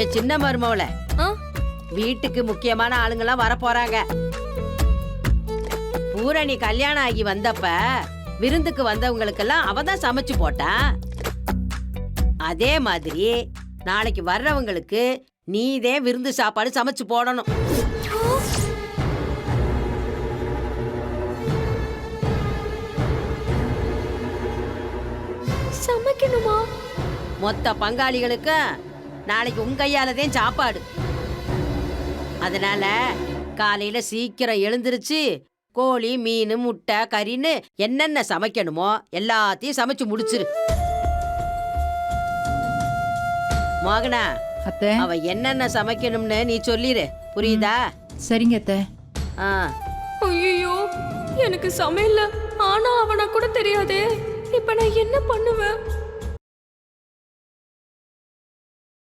என் சின்ன மருமவள? வீட்டுக்கு முக்கியமான ஆளுங்கெல்லாம் வர போறாங்க பூரணி கல்யாணம் ஆகி வந்தப்ப விருந்துக்கு வந்தவங்களுக்கெல்லாம் அவ தான் சமைச்சு போட்டா. அதே மாதிரி நாளைக்கு வர்றவங்களுக்கு நீதே விருந்து சாப்பாடு சமைச்சு போடணும். சமைக்கணுமா? மொத்த பங்காளிகளுக்கு நாளைக்கு உன் கையாலதான் சாப்பாடு. அதனால காலையில சீக்கிரம் எழுந்திருச்சு கோழி மீன் முட்டை கறின்னு என்னென்ன சமைக்கணுமோ எல்லாத்தையும் சமைச்சு முடிச்சிரு. மோகனா அத்தை. அவ என்னென்ன சமைக்கணும்னு நீ சொல்லிரு. புரியுதா? சரிங்க அத்தை. ஆ. ஐயோ எனக்கு சமையல்ல ஆனா அவனா கூட தெரியாதே. இப்ப நான் என்ன பண்ணுவேன்?